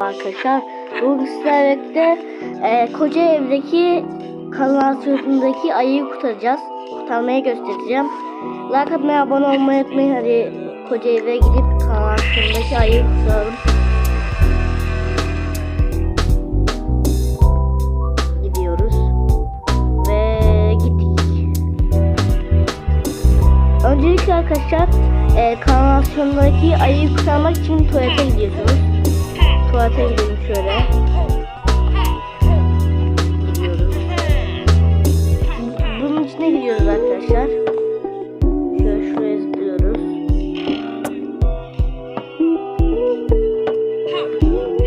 Arkadaşlar bugün sizlerle birlikte e, koca evdeki kanalizasyonundaki ayıyı kurtaracağız. Kurtarmaya göstereceğim. Like atmayı, abone olmayı unutmayın. Hadi koca eve gidip kanalizasyonundaki ayıyı kurtaralım. Gidiyoruz. Ve gittik. Öncelikle arkadaşlar e, kanalizasyondaki ayıyı kurtarmak için tuvalete gidiyorsunuz. Tuvalete gidelim şöyle. Gidiyoruz. Bunun içine gidiyoruz arkadaşlar. Şöyle şuraya.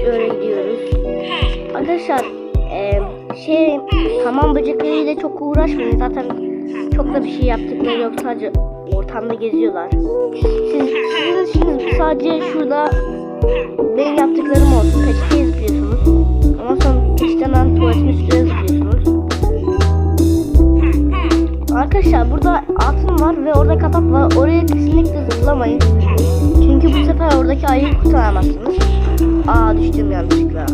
Şöyle gidiyoruz. Arkadaşlar e, şey hamam böcekleriyle çok uğraşmayın. Zaten çok da bir şey yaptıkları yok. Sadece ortamda geziyorlar. Siz, sizin işiniz sadece şurada benim yaptıklarım olsun. Peçeteye zıplıyorsunuz. Ondan sonra peçeten ben tuvaletin üstüne zıplıyorsunuz. Arkadaşlar burada altın var ve orada kapak var. Oraya kesinlikle zıplamayın. Çünkü bu sefer oradaki ayıyı kurtaramazsınız. Aa düştüm yanlışlıkla.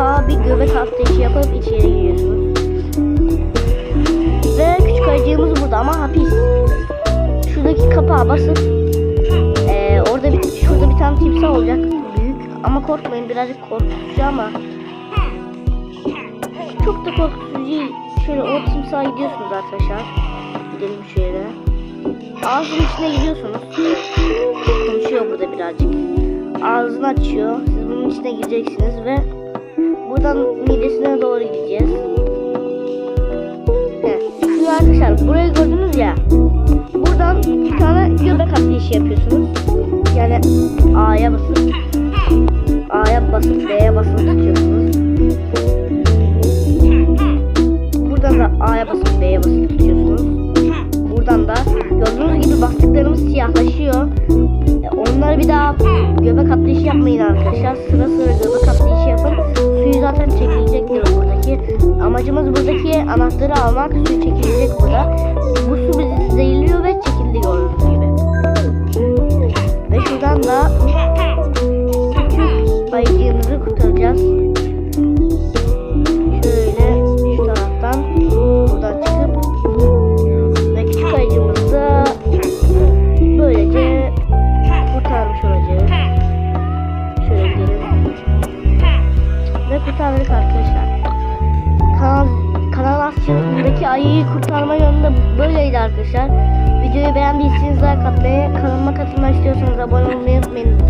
Kapağa bir göbek atlayışı yapıp içeri giriyorsunuz. Ve küçük ayıcığımız burada ama hapis. Şuradaki kapağa basıp eee, orada bir şurada bir tane timsah olacak büyük ama korkmayın birazcık korkutucu ama çok da korkutucu değil. Şöyle o timsaha gidiyorsunuz arkadaşlar. Gidelim şöyle. Ağzının içine gidiyorsunuz. Konuşuyor burada birazcık. Ağzını açıyor. Siz bunun içine gireceksiniz ve buradan midesine doğru gideceğiz. Şimdi arkadaşlar burayı gördünüz ya. Buradan bir tane göbek atlayışı yapıyorsunuz. Yani A'ya basıp A'ya basıp B'ye basıp tutuyorsunuz. Bastıklarımız siyahlaşıyor. E, Onları bir daha göbek atlayışı yapmayın arkadaşlar. Sıra sıra göbek atlayışı yapın. Suyu zaten çekilecektir buradaki. Amacımız buradaki anahtarı almak. Suyu çekilecek burada. Bu su bizi zehirliyor kurtardık arkadaşlar. Kanal, kanalizasyondaki ayıyı kurtarma yolunda böyleydi arkadaşlar. Videoyu beğendiyseniz like atmayı, kanalıma katılmak istiyorsanız abone olmayı unutmayın.